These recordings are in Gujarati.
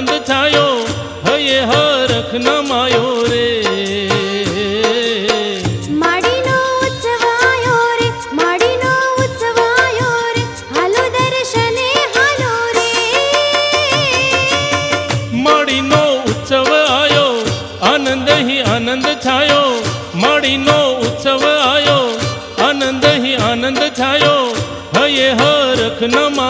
આનંદ છાયો હયે હરખ નમાયો રે. આનંદ છાયો મળીનો ઉત્સવ આવ્યો આનંદ હિ આનંદ છાયો હયે હરખ નમા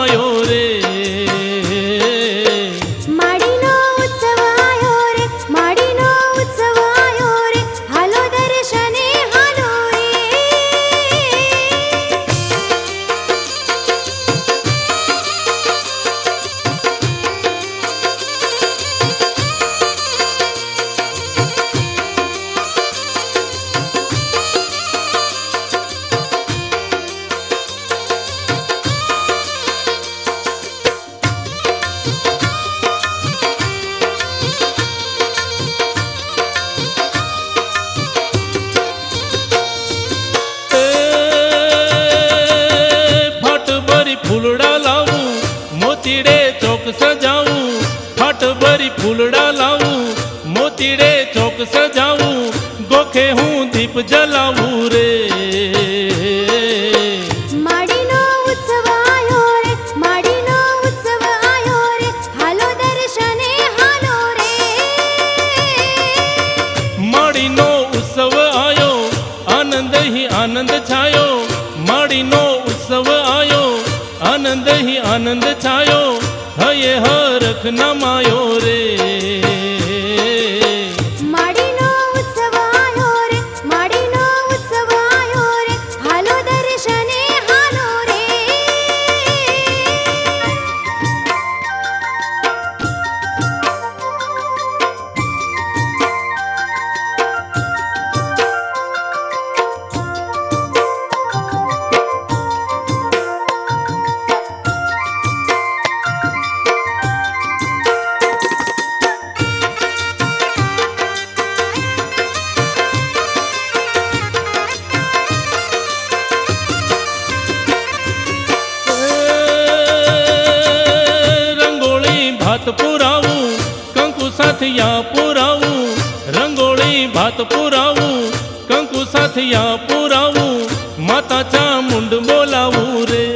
મોતીડે ચોક સજાવું ફટ ભરી ફૂલડા લાવું મોતીડે ચોક સજાવું ગોખે હું દીપ જલાવું રે. આનંદ છાયો માડીનો ઉત્સવ આનંદ હી આનંદ છાયો. હયે હરખ નમાયો રે. ભાત પુરાવું કંકુ સાથિયા પુરાવું રંગોળી ભાત પુરાવું કંકુ સાથિયા પુરાવું માતા ચામુંડ બોલાવું રે.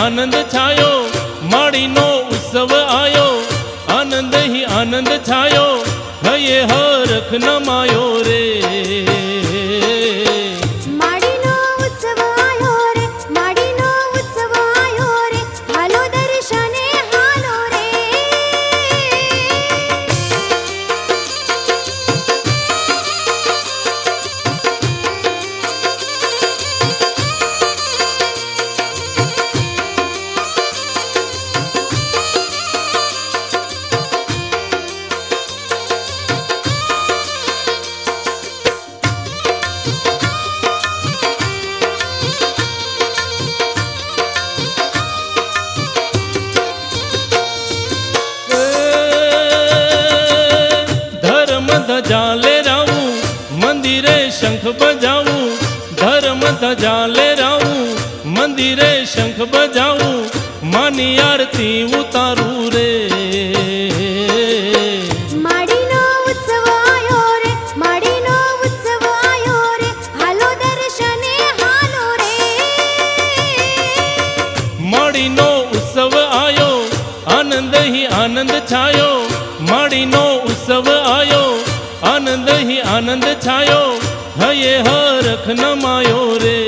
આનંદ ઉત્સવ હરખ નમાયો ધર્મ રાવું મંદિરે શંખ બજાવું. ધર્મ ધજાલે રાવું મંદિરે શંખ બજાવું. માની આરતી ઉતારું રે. આનંદ હિ આનંદ છાયો. આનંદ હી આનંદ છાયો હયે હરખ નમાયો રે.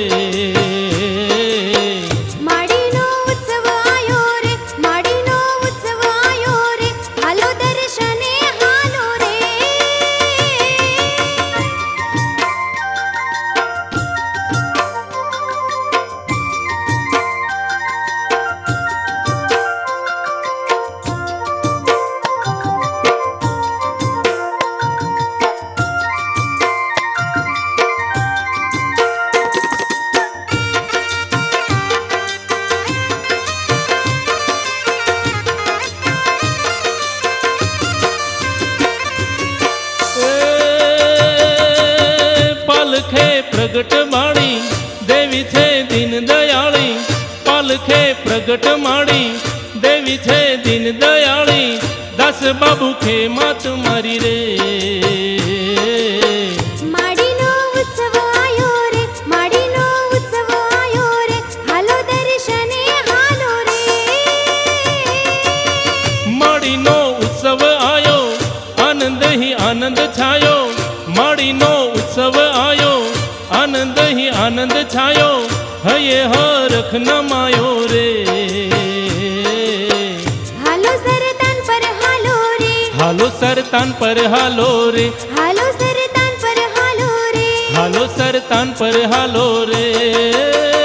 પ્રગટ માળી દેવી છે દીન દયાળી. પાલખે પ્રગટ માળી દેવી છે દીન દયાળી. દાસ બાબુ ખે માત મારી રે. નમાયો રે હાલો સરતાન પર હાલો રે હાલો સરતાન પર હાલો રે હાલો સરતાન પર હાલો રે હાલો સરતાન પર હાલો રે